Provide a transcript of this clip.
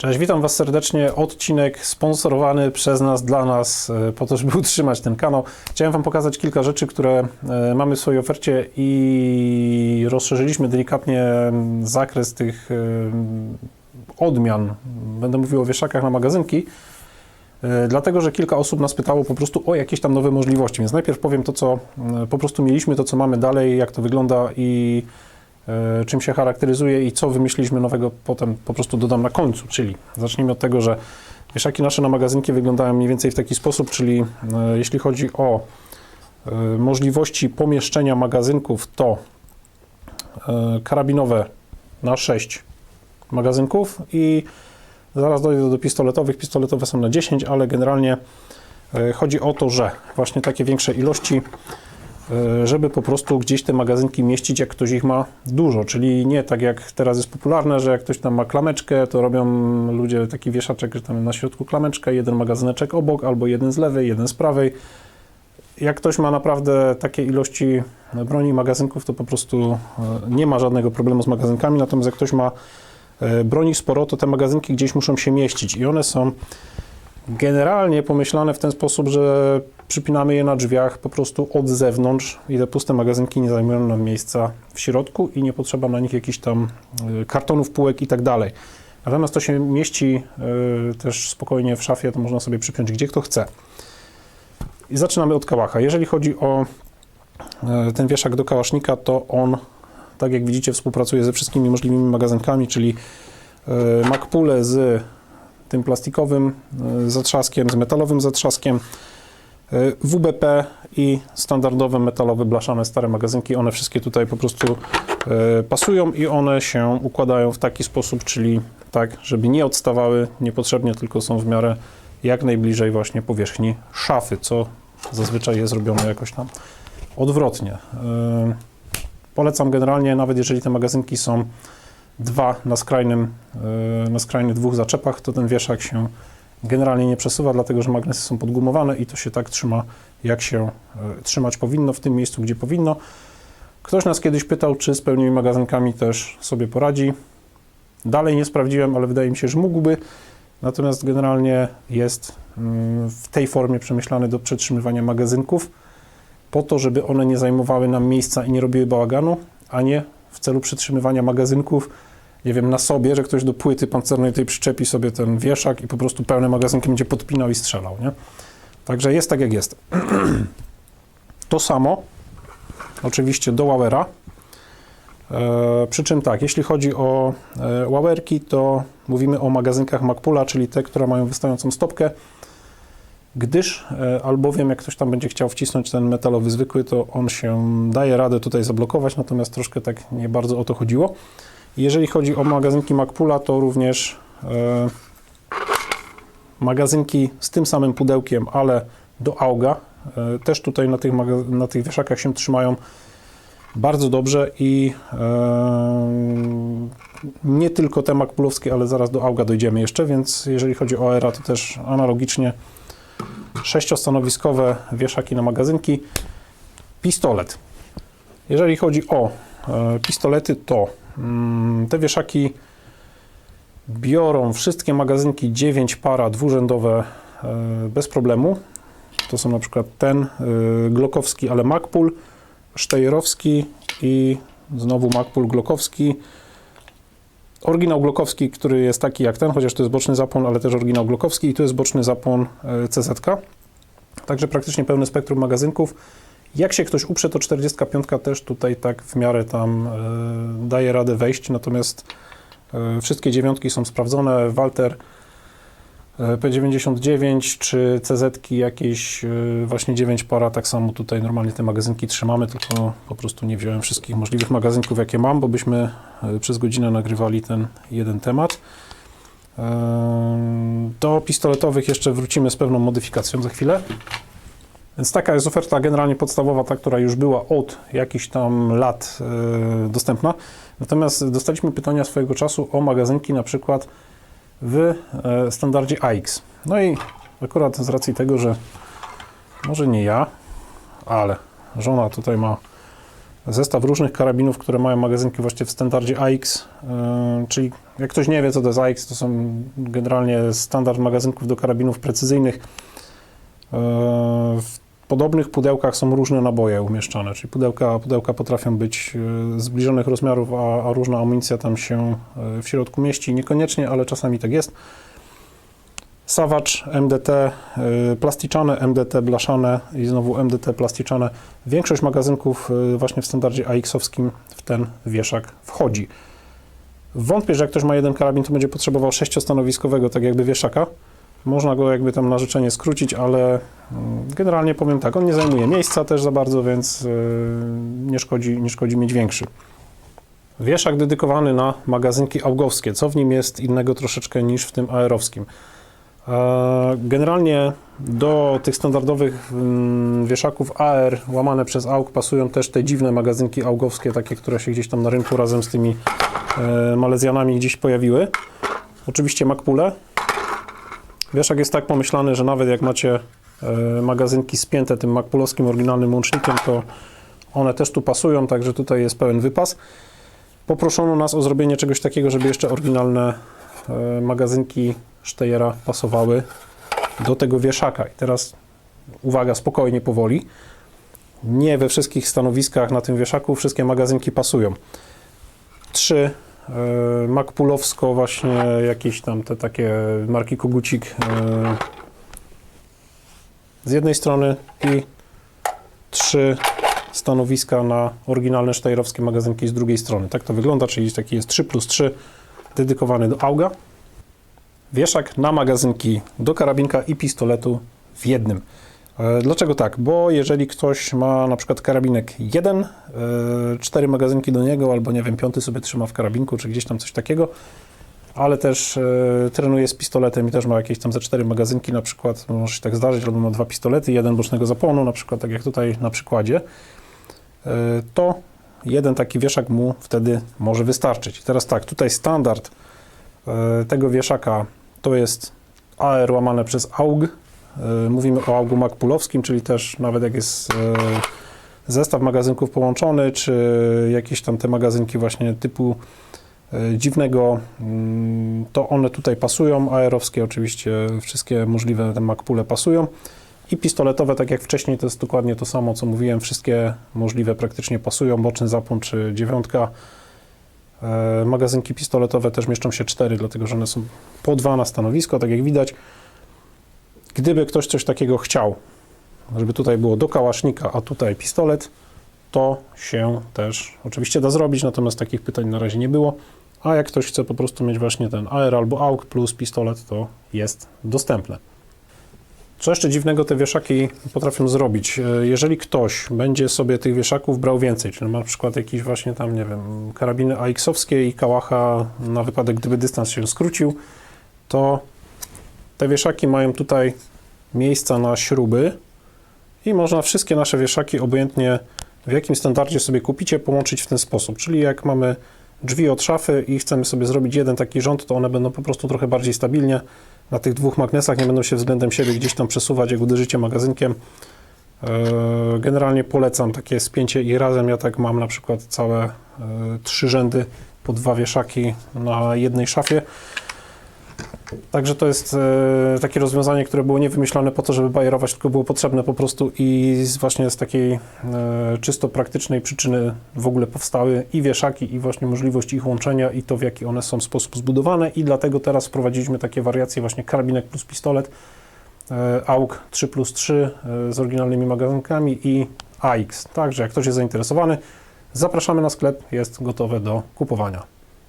Cześć, witam Was serdecznie. Odcinek sponsorowany przez nas, dla nas, e, po to, żeby utrzymać ten kanał. Chciałem Wam pokazać kilka rzeczy, które e, mamy w swojej ofercie i rozszerzyliśmy delikatnie zakres tych e, odmian. Będę mówił o wieszakach na magazynki. Dlatego, że kilka osób nas pytało po prostu o jakieś tam nowe możliwości. Więc najpierw powiem to, co po prostu mieliśmy, to, co mamy dalej, jak to wygląda i czym się charakteryzuje i co wymyśliliśmy nowego, potem po prostu dodam na końcu. Czyli zacznijmy od tego, że wieszaki nasze na magazynki wyglądają mniej więcej w taki sposób, czyli e, jeśli chodzi o e, możliwości pomieszczenia magazynków, to e, karabinowe na 6 magazynków i zaraz dojdę do pistoletowych. Pistoletowe są na 10, ale generalnie e, chodzi o to, że właśnie takie większe ilości e, żeby po prostu gdzieś te magazynki mieścić, jak ktoś ich ma dużo, czyli nie tak jak teraz jest popularne, że jak ktoś tam ma klameczkę, to robią ludzie taki wieszaczek, że tam na środku klameczka, jeden magazyneczek obok, albo jeden z lewej, jeden z prawej. Jak ktoś ma naprawdę takie ilości broni i magazynków, to po prostu e, nie ma żadnego problemu z magazynkami, natomiast jak ktoś ma e, broni sporo, to te magazynki gdzieś muszą się mieścić i one są generalnie pomyślane w ten sposób, że przypinamy je na drzwiach po prostu od zewnątrz i te puste magazynki nie zajmują nam miejsca w środku i nie potrzeba na nich jakichś tam y, kartonów, półek i tak dalej. Natomiast to się mieści y, też spokojnie w szafie, to można sobie przypiąć gdzie kto chce. I zaczynamy od kałacha. Jeżeli chodzi o y, ten wieszak do kałasznika, to on, tak jak widzicie, współpracuje ze wszystkimi możliwymi magazynkami, czyli MacPule z tym plastikowym y, zatrzaskiem, z metalowym zatrzaskiem, y, WBP i standardowe metalowe blaszane stare magazynki. One wszystkie tutaj po prostu y, pasują i one się układają w taki sposób, czyli tak, żeby nie odstawały niepotrzebnie, tylko są w miarę jak najbliżej właśnie powierzchni szafy, co zazwyczaj jest robione jakoś tam odwrotnie. Polecam generalnie, nawet jeżeli te magazynki są dwa na skrajnym, e, na skrajnych dwóch zaczepach, to ten wieszak się generalnie nie przesuwa, dlatego że magnesy są podgumowane i to się tak trzyma, jak się e, trzymać powinno, w tym miejscu, gdzie powinno. Ktoś nas kiedyś pytał, czy z pełnymi magazynkami też sobie poradzi. Dalej nie sprawdziłem, ale wydaje mi się, że mógłby. Natomiast generalnie jest mm, w tej formie przemyślany do przetrzymywania magazynków, po to, żeby one nie zajmowały nam miejsca i nie robiły bałaganu, a nie w celu przetrzymywania magazynków, nie wiem, na sobie, że ktoś do płyty pancernej tej przyczepi sobie ten wieszak i po prostu pełne magazynki będzie podpinał i strzelał, nie? Także jest tak, jak jest. To samo oczywiście do Wowera. E, przy czym tak, jeśli chodzi o e, to mówimy o magazynkach Macpula, czyli te, które mają wystającą stopkę, gdyż e, albowiem jak ktoś tam będzie chciał wcisnąć ten metalowy zwykły, to on się daje radę tutaj zablokować, natomiast troszkę tak nie bardzo o to chodziło. Jeżeli chodzi o magazynki Macpula, to również e, magazynki z tym samym pudełkiem, ale do auga, e, też tutaj na tych, na tych wieszakach się trzymają bardzo dobrze i e, nie tylko te Macpulowskie, ale zaraz do auga dojdziemy jeszcze, więc jeżeli chodzi o ERA, to też analogicznie sześciostanowiskowe wieszaki na magazynki. Pistolet. Jeżeli chodzi o pistolety, to te wieszaki biorą wszystkie magazynki 9 para dwurzędowe e, bez problemu. To są na przykład ten e, Glockowski, ale Macpul, Sztejerowski i znowu Macpul Glockowski. Oryginał Glockowski, który jest taki jak ten, chociaż to jest boczny zapłon, ale też oryginał Glockowski i tu jest boczny zapłon e, CZ. Także praktycznie pełne spektrum magazynków. Jak się ktoś uprze, to 45 też tutaj tak w miarę tam e, daje radę wejść, natomiast e, wszystkie dziewiątki są sprawdzone. Walter e, P99 czy CZ jakieś właśnie 9 para, tak samo tutaj normalnie te magazynki trzymamy, tylko po prostu nie wziąłem wszystkich możliwych magazynków, jakie mam, bo byśmy przez godzinę nagrywali ten jeden temat. Em, Do pistoletowych jeszcze wrócimy z pewną modyfikacją za chwilę. Więc taka jest oferta generalnie podstawowa, ta, która już była od jakichś tam lat e, dostępna. Natomiast dostaliśmy pytania swojego czasu o magazynki na przykład w e, standardzie AX. No i akurat z racji tego, że może nie ja, ale żona tutaj ma zestaw różnych karabinów, które mają magazynki właśnie w standardzie AX, e, czyli jak ktoś nie wie, co to jest AX, to są generalnie standard magazynków do karabinów precyzyjnych. Podobnych pudełkach są różne naboje umieszczane, czyli pudełka, pudełka potrafią być e, zbliżonych rozmiarów, a, a różna amunicja tam się e, w środku mieści. Niekoniecznie, ale czasami tak jest. Savage, MDT, y, plasticzane, MDT blaszane i znowu MDT plasticzane. Większość magazynków właśnie w standardzie AX-owskim w ten wieszak wchodzi. Wątpię, że jak ktoś ma jeden karabin, to będzie potrzebował sześciostanowiskowego, tak jakby wieszaka. Można go jakby tam na życzenie skrócić, ale mm, generalnie powiem tak, on nie zajmuje miejsca też za bardzo, więc y, nie szkodzi, nie szkodzi mieć większy. Wieszak dedykowany na magazynki augowskie. Co w nim jest innego troszeczkę niż w tym aerowskim? E, Generalnie do tych standardowych mm, wieszaków AR łamane przez AUG pasują też te dziwne magazynki augowskie, takie, które się gdzieś tam na rynku razem z tymi e, Malezjanami gdzieś pojawiły. Oczywiście Macpule. Wieszak jest tak pomyślany, że nawet jak macie e, magazynki spięte tym Macpulowskim oryginalnym łącznikiem, to one też tu pasują, także tutaj jest pełen wypas. Poproszono nas o zrobienie czegoś takiego, żeby jeszcze oryginalne e, magazynki Steyera pasowały do tego wieszaka. I teraz uwaga, spokojnie, powoli. Nie we wszystkich stanowiskach na tym wieszaku wszystkie magazynki pasują. Trzy e, Macpulowsko właśnie jakieś tam te takie marki Kogucik e, z jednej strony i trzy stanowiska na oryginalne sztajrowskie magazynki z drugiej strony. Tak to wygląda, czyli taki jest 3 plus 3 dedykowany do auga. Wieszak na magazynki do karabinka i pistoletu w jednym. E, Dlaczego tak? Bo jeżeli ktoś ma na przykład karabinek jeden, e, cztery magazynki do niego, albo nie wiem, piąty sobie trzyma w karabinku, czy gdzieś tam coś takiego, ale też e, trenuje z pistoletem i też ma jakieś tam ze cztery magazynki na przykład, może się tak zdarzyć, albo ma dwa pistolety, jeden bocznego zapłonu, na przykład tak jak tutaj na przykładzie, to jeden taki wieszak mu wtedy może wystarczyć. Teraz tak, tutaj standard tego wieszaka to jest AR łamane przez AUG. E, Mówimy o AUGu Macpulowskim, czyli też nawet jak jest e, zestaw magazynków połączony, czy jakieś tam te magazynki właśnie typu e, dziwnego, mm, to one tutaj pasują. Aerowskie oczywiście wszystkie możliwe te Macpule pasują. I pistoletowe, tak jak wcześniej, to jest dokładnie to samo, co mówiłem. Wszystkie możliwe praktycznie pasują. Boczny zapłon czy dziewiątka. Magazynki pistoletowe też mieszczą się cztery, dlatego że one są po dwa na stanowisko, tak jak widać. Gdyby ktoś coś takiego chciał, żeby tutaj było do kałasznika, a tutaj pistolet, to się też oczywiście da zrobić, natomiast takich pytań na razie nie było. A jak ktoś chce po prostu mieć właśnie ten AR albo AUG plus pistolet, to jest dostępne. Co jeszcze dziwnego te wieszaki potrafią zrobić? E, Jeżeli ktoś będzie sobie tych wieszaków brał więcej, czyli na przykład jakieś właśnie tam, nie wiem, karabiny AX-owskie i kałacha na wypadek, gdyby dystans się skrócił, to te wieszaki mają tutaj miejsca na śruby i można wszystkie nasze wieszaki obojętnie w jakim standardzie sobie kupicie, połączyć w ten sposób. Czyli jak mamy drzwi od szafy i chcemy sobie zrobić jeden taki rząd, to one będą po prostu trochę bardziej stabilnie na tych dwóch magnesach, nie będą się względem siebie gdzieś tam przesuwać, jak uderzycie magazynkiem. E, Generalnie polecam takie spięcie i razem ja tak mam na przykład całe e, trzy rzędy po dwa wieszaki na jednej szafie. Także to jest e, takie rozwiązanie, które było nie wymyślone po to, żeby bajerować, tylko było potrzebne po prostu i z, właśnie z takiej e, czysto praktycznej przyczyny w ogóle powstały i wieszaki, i właśnie możliwość ich łączenia i to, w jaki one są sposób zbudowane i dlatego teraz wprowadziliśmy takie wariacje właśnie karabinek plus pistolet, e, AUG 3 plus 3 e, z oryginalnymi magazynkami i AX. Także jak ktoś jest zainteresowany, zapraszamy na sklep, jest gotowe do kupowania.